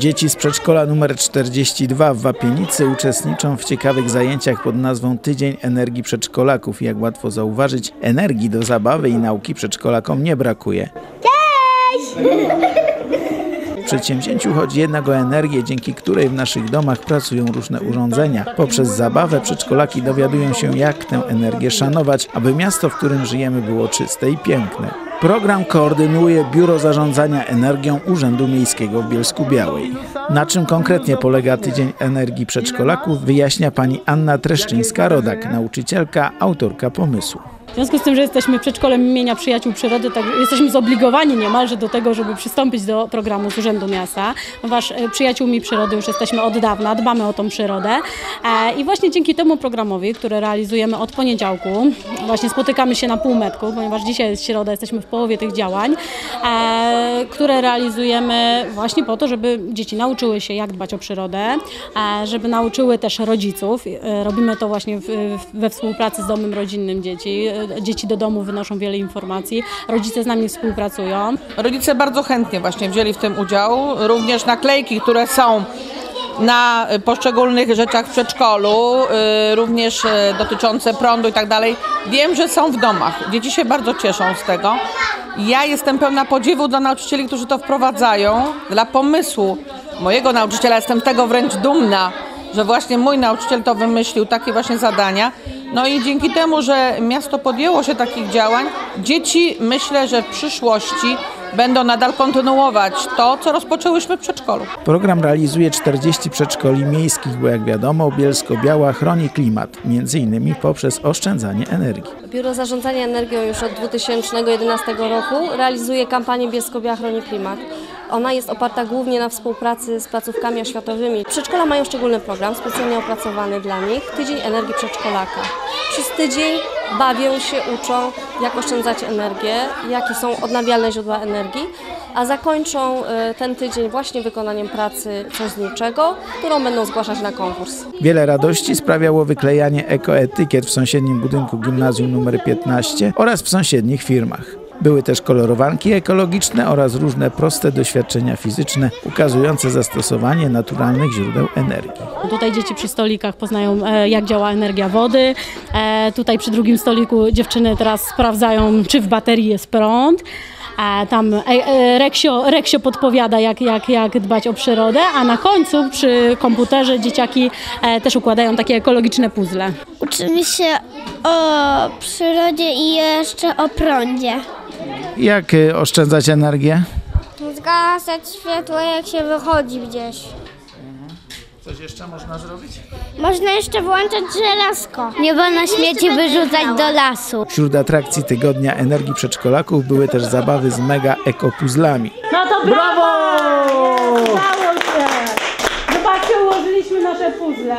Dzieci z przedszkola numer 42 w Wapienicy uczestniczą w ciekawych zajęciach pod nazwą Tydzień Energii Przedszkolaków. Jak łatwo zauważyć, energii do zabawy i nauki przedszkolakom nie brakuje. W przedsięwzięciu chodzi jednak o energię, dzięki której w naszych domach pracują różne urządzenia. Poprzez zabawę przedszkolaki dowiadują się, jak tę energię szanować, aby miasto, w którym żyjemy, było czyste i piękne. Program koordynuje Biuro Zarządzania Energią Urzędu Miejskiego w Bielsku Białej. Na czym konkretnie polega Tydzień Energii Przedszkolaków wyjaśnia pani Anna Treszczyńska-Rodak, nauczycielka, autorka pomysłu. W związku z tym, że jesteśmy przedszkolem imienia Przyjaciół Przyrody, tak jesteśmy zobligowani niemalże do tego, żeby przystąpić do programu z Urzędu Miasta, ponieważ e, przyjaciółmi przyrody już jesteśmy od dawna, dbamy o tą przyrodę E, i właśnie dzięki temu programowi, który realizujemy od poniedziałku, właśnie spotykamy się na półmetku, ponieważ dzisiaj jest środa, jesteśmy w połowie tych działań, e, które realizujemy właśnie po to, żeby dzieci nauczyły się jak dbać o przyrodę, żeby nauczyły też rodziców. Robimy to właśnie we współpracy z domem rodzinnym dzieci. Dzieci do domu wynoszą wiele informacji, rodzice z nami współpracują. Rodzice bardzo chętnie właśnie wzięli w tym udział. Również naklejki, które są na poszczególnych rzeczach w przedszkolu, y, również y, dotyczące prądu i tak dalej. Wiem, że są w domach. Dzieci się bardzo cieszą z tego. Ja jestem pełna podziwu dla nauczycieli, którzy to wprowadzają, dla pomysłu mojego nauczyciela. Jestem tego wręcz dumna, że właśnie mój nauczyciel to wymyślił, takie właśnie zadania. No i dzięki temu, że miasto podjęło się takich działań, dzieci myślę, że w przyszłości będą nadal kontynuować to, co rozpoczęłyśmy w przedszkolu. Program realizuje 40 przedszkoli miejskich, bo jak wiadomo Bielsko-Biała chroni klimat, między innymi poprzez oszczędzanie energii. Biuro Zarządzania Energią już od 2011 roku realizuje kampanię Bielsko-Biała chroni klimat. Ona jest oparta głównie na współpracy z placówkami oświatowymi. Przedszkola mają szczególny program, specjalnie opracowany dla nich, Tydzień Energii Przedszkolaka. Przez tydzień bawią się, uczą, jak oszczędzać energię, jakie są odnawialne źródła energii, a zakończą e, ten tydzień właśnie wykonaniem pracy coś z niczego, którą będą zgłaszać na konkurs. Wiele radości sprawiało wyklejanie ekoetykiet w sąsiednim budynku gimnazjum nr 15 oraz w sąsiednich firmach. Były też kolorowanki ekologiczne oraz różne proste doświadczenia fizyczne ukazujące zastosowanie naturalnych źródeł energii. Tutaj dzieci przy stolikach poznają, e, jak działa energia wody. E, Tutaj przy drugim stoliku dziewczyny teraz sprawdzają, czy w baterii jest prąd. E, Tam e, e, Reksio, Reksio podpowiada, jak, jak, jak dbać o przyrodę, a na końcu przy komputerze dzieciaki e, też układają takie ekologiczne puzzle. Uczymy się o przyrodzie i jeszcze o prądzie. Jak oszczędzać energię? Zgasać światło jak się wychodzi gdzieś. Coś jeszcze można zrobić? Można jeszcze włączać żelazko. Nie wolno śmieci wyrzucać do lasu. Wśród atrakcji tygodnia energii przedszkolaków były też zabawy z mega ekopuzzlami. No to brawo! Udało się! Zobaczcie, ułożyliśmy nasze puzzle.